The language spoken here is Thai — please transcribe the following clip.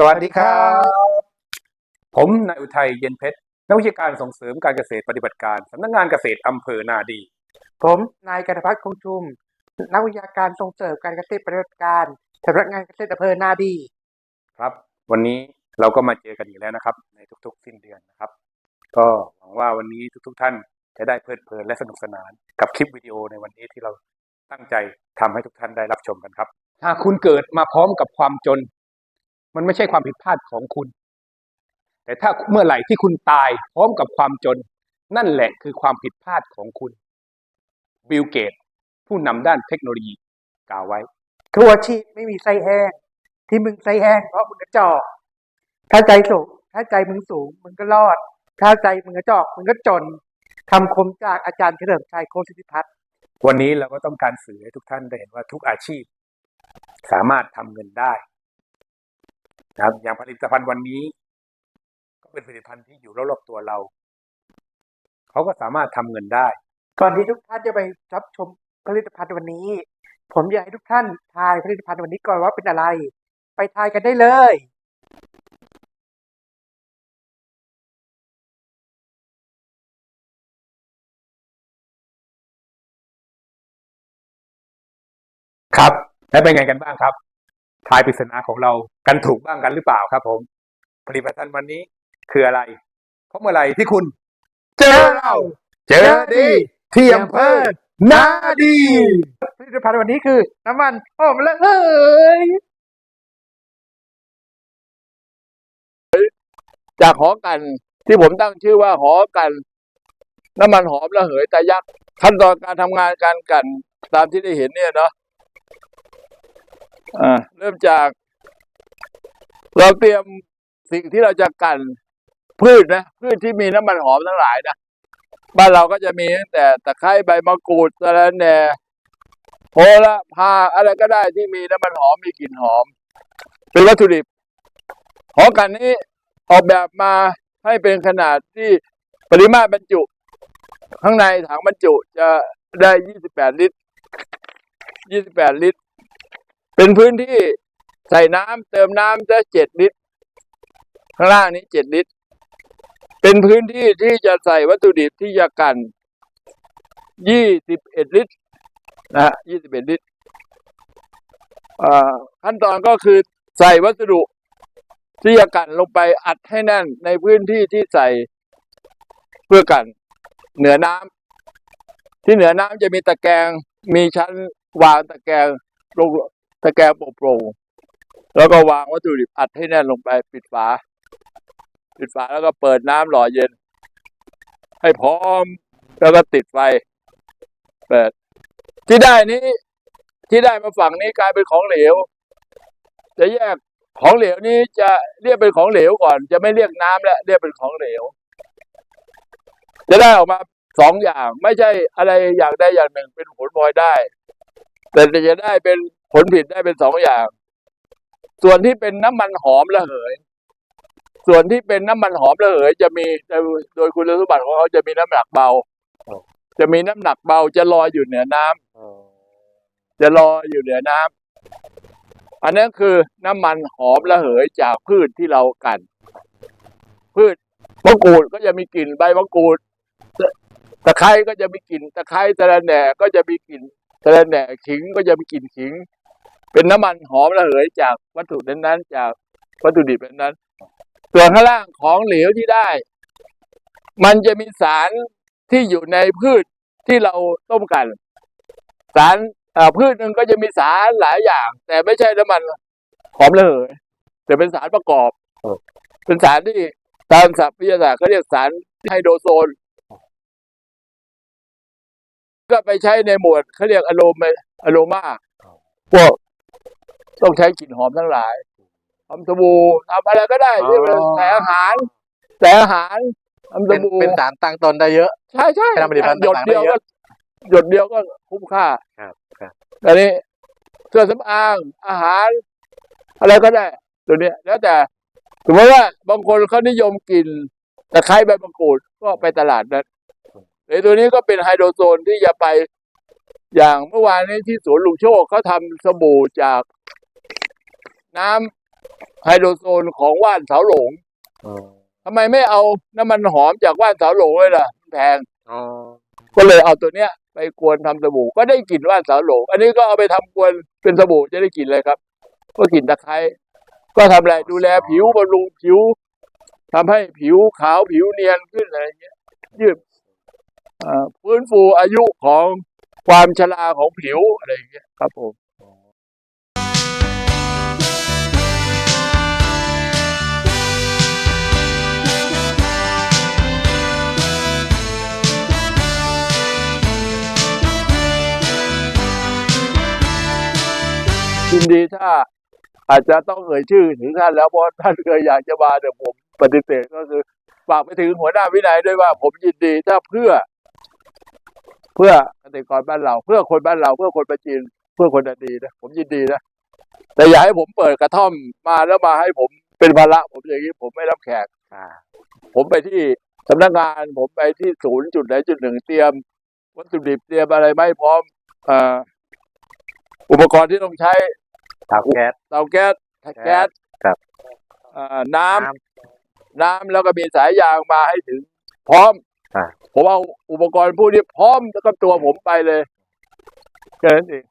สวัสดีครับ ผมนายอุทัยเย็นเพชรนักวิชาการส่งเสริมการเกษตรปฏิบัติการสำนักงานเกษตรอำเภอนาดี ผมนายกันพัฒน์คงชุม นักวิชาการส่งเสริมการเกษตรปฏิบัติการสำนักงานเกษตรอำเภอนาดี ครับ วันนี้เราก็มาเจอกันอีกแล้วนะครับ ในทุกๆ สิ้นเดือนนะครับ ก็หวังว่าวันนี้ทุกๆ ท่านจะได้เพลิดเพลินและสนุกสนานกับคลิปวิดีโอในวันนี้ที่เราตั้งใจทำให้ทุกท่านได้รับชมกันครับ หากคุณเกิดมาพร้อมกับความจน มันไม่ใช่ความผิดพลาดของคุณ แต่ถ้าเมื่อไหร่ที่คุณตายพร้อมกับความจน นั่นแหละคือความผิดพลาดของคุณ บิลเกต ผู้นำด้านเทคโนโลยีกล่าวไว้ทั่วชีพไม่มีไส้แห้ง ที่มึงไส้แห้งเพราะมึงกระจอก ถ้าใจสูง ถ้าใจมึงสูง มึงก็รอด ถ้าใจมึงกระจอก มึงก็จนคำคมจากอาจารย์เฉลิมชัยโคสิทธิพัฒน์วันนี้เราก็ต้องการสื่อให้ทุกท่านได้เห็นว่าทุกอาชีพ สามารถทำเงินได้ นะครับ อย่างผลิตภัณฑ์วันนี้ ก็เป็นผลิตภัณฑ์ที่อยู่รอบๆตัวเราเขาก็สามารถทำเงินได้ ก่อนที่ทุกท่านจะไปรับชมผลิตภัณฑ์วันนี้ ผมอยากให้ทุกท่านทายผลิตภัณฑ์วันนี้ก่อนว่าเป็นอะไร ไปทายกันได้เลยครับ และเป็นไงกันบ้างครับ ทายปริศนาของเรากันถูกบ้างกันหรือเปล่าครับ ผม ผลิตภัณฑ์วันนี้คืออะไร เพราะเมื่อไหร่ที่คุณ เจอเราเจอดีที่อำเภอนาดีผลิตภัณฑ์วันนี้คือ น้ำมันหอมระเหยจากหอกันที่ผมตั้งชื่อว่าหอกัน น้ำมันหอมระเหยตายักษ์ขั้นตอนการทำงานการกันตามที่ได้เห็นเนี่ยเนาะ อ่าเริ่มจาก เราเตรียมสิ่งที่เราจะกันพืชนะพืชที่มีน้ำมันหอมทั้งหลายนะบ้านเราก็จะมีตั้งแต่ตะไคร้ใบมะกรูดสะระแหน่โหระพาอะไรก็ได้ที่มีน้ำมันหอมมีกลิ่นหอม เป็นวัตถุดิบหอกันนี้ออกแบบมาให้เป็นขนาดที่ปริมาตรบรรจุ ข้างในถังบรรจุจะได้ 28 ลิตร 28 ลิตร เป็นพื้นที่ใส่น้ำเติมน้ำจะ7ลิตร ข้างล่างนี้7ลิตร เป็นพื้นที่ที่จะใส่วัตถุดิบที่จะกัน21ลิตรนะฮะ21ลิตรอ่าขั้นตอนก็คือใส่วัสดุที่จะกันลงไปอัดให้แน่นในพื้นที่ที่ใส่เพื่อกันเหนือน้ำที่เหนือน้ำจะมีตะแกรงมีชั้นวางตะแกรงลง ตะแกรงโปร่งๆแล้วก็วางวัตถุดิบอัดให้แน่นลงไปปิดฝา ปิดฝาแล้วก็เปิดน้ำหล่อเย็น ให้พร้อมแล้วก็ติดไฟ เปิด ที่ได้นี้ ที่ได้มาฝั่งนี้กลายเป็นของเหลว จะแยกของเหลวนี้จะเรียกเป็นของเหลวก่อน จะไม่เรียกน้ำแล้วเรียกเป็นของเหลว จะได้ออกมาสองอย่างไม่ใช่อะไรอย่างใดอย่างหนึ่งเป็นผลพลอยได้ แต่จะได้เป็น ลผิดได้เป็นสองอย่าง ส่วนที่เป็นน้ำมันหอมระเหย ส่วนที่เป็นน้ำมันหอมระเหย จะมีโดยคุณสมบัติของเขาจะมีน้ำหนักเบา จะมีน้ำหนักเบาจะลอยอยู่เหนือน้ำจะลอยอยู่เหนือน้ำอันนั้นคือน้ำมันหอมระเหยจากพืชที่เรากัน พืชมะกรูดก็จะมีกลิ่นใบมะกรูดตะตะไคร้ก็จะมีกลิ่นตะไคร้ตะระแหน่ก็จะมีกลิ่นตะระแหน่ขิงก็จะมีกลิ่นขิง เป็นน้ำมันหอมระเหยจากวัตถุนั้นๆจากวัตถุดิบนั้นๆส่วนข้างล่างของเหลวที่ได้ มันจะมีสารที่อยู่ในพืชที่เราต้มกัน สารพืชหนึ่งก็จะมีสารหลายอย่าง แต่ไม่ใช่น้ำมันหอมระเหยแต่เป็นสารประกอบ เป็นสารที่ตามศัพท์วิทยาศาสตร์เขาเรียกสารไฮโดรโซน ก็ไปใช้ในหมวดเขาเรียกอโรมาอโรมาพวก ต้องใช้กลิ่นหอมทั้งหลายทำสบู่ทำอะไรก็ได้ที่เป็นแต่อาหาร แต่อาหารทำสเป็นบู่เป็นสารตั้งตนได้เยอะ ใช่ใช่ให้ทำผลิตภัณฑ์หยดต่างๆได้เดียวเยก็อะหยดเดียวก็คุ้มค่าครับครับอันนี้เครื่องสำอางอาหาร อะไรก็ได้ตัวเนี้ยแล้วแต่สมมติว่าบางคนเขานิยมกินตะไคร้ใบมะกรูดก็ไปตลาดนั้นไอ้ตัวนี้ก็เป็นไฮโดรโซนที่จะไปอย่างเมื่อวานนี้ที่สวนลุงโชคเขาทำสบู่จาก น้ำไฮโดรโซนของว่านเสาหลงอ๋อทำไมไม่เอาน้ำมันหอมจากว่านเสาหลงเลยล่ะมันแพง อ๋อก็เลยเอาตัวเนี้ย ไปกวนทำสบู่ก็ได้กลิ่นว่านเสาหลงอันนี้ก็เอาไปทำกวนเป็นสบู่จะได้กลิ่นเลยครับ ก็กลิ่นตะไคร้ก็ทำอะไรดูแลผิวบำรุงผิวทำให้ผิวขาวผิวเนียนขึ้นอะไรเงี้ยยืดเอ่อฟื้นฟูอายุของความชราของผิวอะไรอย่างเงี้ยครับผม ยินดีถ้าอาจจะต้องเอ่ยชื่อถึงท่านแล้วเพราะท่านเคยอยากจะมาแต่ผมปฏิเสธก็คือฝากไปถึงหัวหน้าวินัยด้วยว่า ผมยินดีถ้าเพื่อ เพื่อเกษตรกรบ้านเรา เพื่อคนบ้านเรา เพื่อคนประจีนเพื่อคนดีนะผมยินดีนะแต่อย่าให้ผมเปิดกระท่อมมาแล้วมาให้ผมเป็นภาระผมอย่างนี้ผมไม่รับแขกผมไปที่สำนักงานผมไปที่ศูนย์จุดไหนจุดหนึ่งเตรียม วัตถุดิบเตรียมอะไรไม่พร้อมออุปกรณ์ที่ต้องใช้ เตาแก๊ส เตาแก๊สแก๊สครับเอ่อน้ำน้ำแล้วก็มีสายยางมาให้ถึง พร้อมอ่าผมเอาอุปกรณ์พวกนี้พร้อมแล้วก็ตัวผมไปเลยแค่นั้นเอง